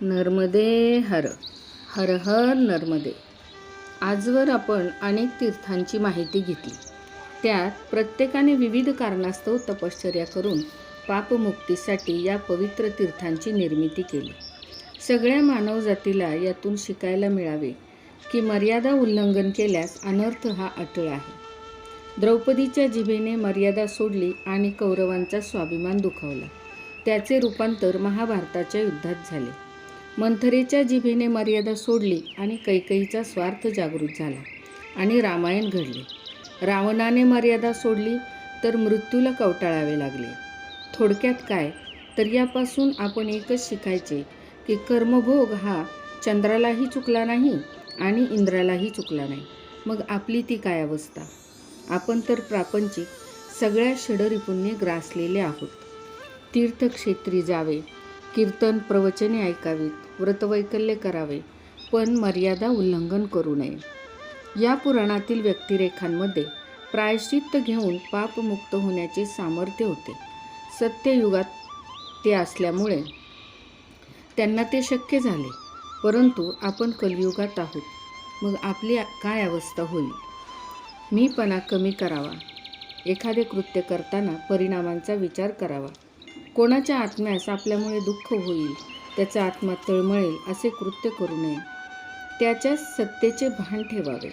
नर्मदे हर हर हर नर्मदे. आजवर आपण अनेक तीर्थांची माहिती घेतली. त्यात प्रत्येकाने विविध कारणास्तव तपश्चर्या करून पापमुक्तीसाठी या पवित्र तीर्थांची निर्मिती केली. सगळ्या मानवजातीला यातून शिकायला मिळावे की मर्यादा उल्लंघन केल्यास अनर्थ हा अटळ आहे. द्रौपदीच्या जिभेने मर्यादा सोडली आणि कौरवांचा स्वाभिमान दुखावला. त्याचे रूपांतर महाभारताच्या युद्धात झाले. मंथरेच्या जिभेने मर्यादा सोडली आणि कैकईचा स्वार्थ जागृत झाला आणि रामायण घडले. रावणाने मर्यादा सोडली तर मृत्यूला कवटाळावे लागले. थोडक्यात काय? तर यापासून आपण एकच शिकायचे की कर्मभोग हा चंद्रालाही चुकला नाही आणि इंद्रालाही चुकला नाही. मग आपली ती काय अवस्था? आपण तर प्रापंचिक सगळ्या षडरिपूंनी ग्रासलेले आहोत. तीर्थक्षेत्री जावे कीर्तन प्रवचने ऐकावीत व्रतवैकल्य करावे पण मर्यादा उल्लंघन करू नये. या पुराणातील व्यक्तिरेखांमध्ये प्रायश्चित्त घेऊन पापमुक्त होण्याचे सामर्थ्य होते. सत्ययुगात ते असल्यामुळे त्यांना ते शक्य झाले. परंतु आपण कलियुगात आहोत. मग आपली काय अवस्था होईल? मीपणा कमी करावा. एखादे कृत्य करताना परिणामांचा विचार करावा. कोणाच्या आत्म्यास आपल्यामुळे दुःख होईल त्याचा आत्मा तळमळेल असे कृत्य करू नये. त्याच्या सत्तेचे भान ठेवावे.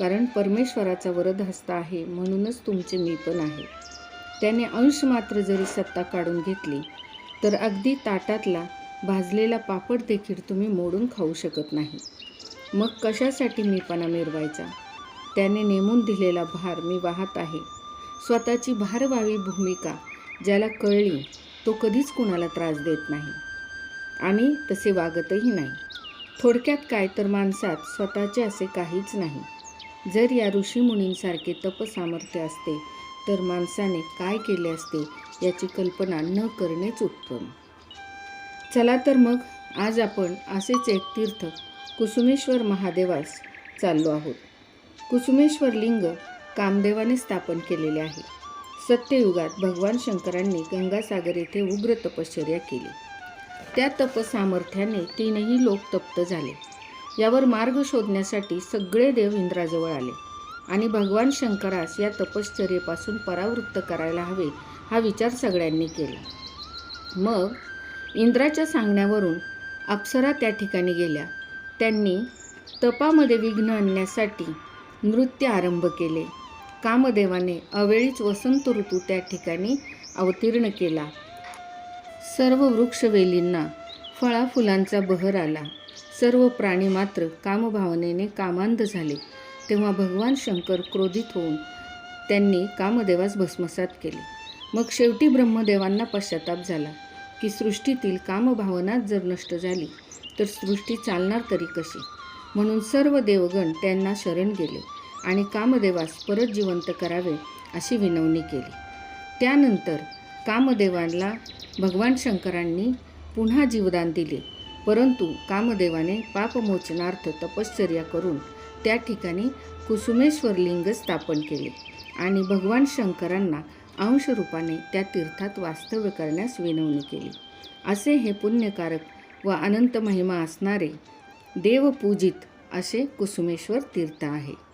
कारण परमेश्वराचा वरद हस्त आहे म्हणूनच तुमचे मी पण आहे. त्याने अंश मात्र जरी सत्ता काढून घेतली तर अगदी ताटातला भाजलेला पापड देखील तुम्ही मोडून खाऊ शकत नाही. मग कशासाठी मीपणा मिरवायचा? त्याने नेमून दिलेला भार मी वाहत आहे. स्वतःची भारवावी भूमिका ज्याला कळली तो कधीच कुणाला त्रास देत नाही. आणि तसे वागतही नाही. थोडक्यात काय तर माणसात स्वतःचे असे काहीच नाही. जर या ऋषीमुनींसारखे तपसामर्थ्य असते तर माणसाने काय केले असते याची कल्पना न करणेच उत्तम. चला तर मग आज आपण असेच एक तीर्थ कुसुमेश्वर महादेवास चाललो आहोत. कुसुमेश्वर लिंग कामदेवाने स्थापन केलेले आहे. सत्ययुगात भगवान शंकरांनी गंगासागर येथे उग्र तपश्चर्या केली. त्या तपसामर्थ्याने तीनही लोक तप्त झाले. यावर मार्ग शोधण्यासाठी सगळे देव इंद्राजवळ आले आणि भगवान शंकरास या तपश्चर्येपासून परावृत्त करायला हवे हा विचार सगळ्यांनी केला. मग इंद्राच्या सांगण्यावरून अप्सरा त्या ठिकाणी गेल्या. त्यांनी तपामध्ये विघ्न आणण्यासाठी नृत्य आरंभ केले. कामदेवाने अवेळीच वसंत ऋतू त्या ठिकाणी अवतीर्ण केला. सर्व वृक्षवेलींना फळाफुलांचा बहर आला. सर्व प्राणी मात्र कामभावनेने कामांध झाले. तेव्हा भगवान शंकर क्रोधित होऊन त्यांनी कामदेवास भस्मसात केले. मग शेवटी ब्रह्मदेवांना पश्चाताप झाला की सृष्टीतील कामभावनाच जर नष्ट झाली तर सृष्टी चालणार तरी कशी? म्हणून सर्व देवगण त्यांना शरण गेले. आणि कामदेवास परत जिवंत करावे अशी विनवणी केली. त्यानंतर कामदेवाला भगवान शंकरांनी पुन्हा जीवदान दिले. परंतु कामदेवाने पापमोचनार्थ तपश्चर्या करून त्या ठिकाणी कुसुमेश्वर लिंग स्थापन केले आणि भगवान शंकरांना अंशरूपाने त्या तीर्थात वास्तव्य करण्यास विनवणी केली. असे हे पुण्यकारक व अनंत महिमा असणारे देवपूजित असे कुसुमेश्वर तीर्थ आहे.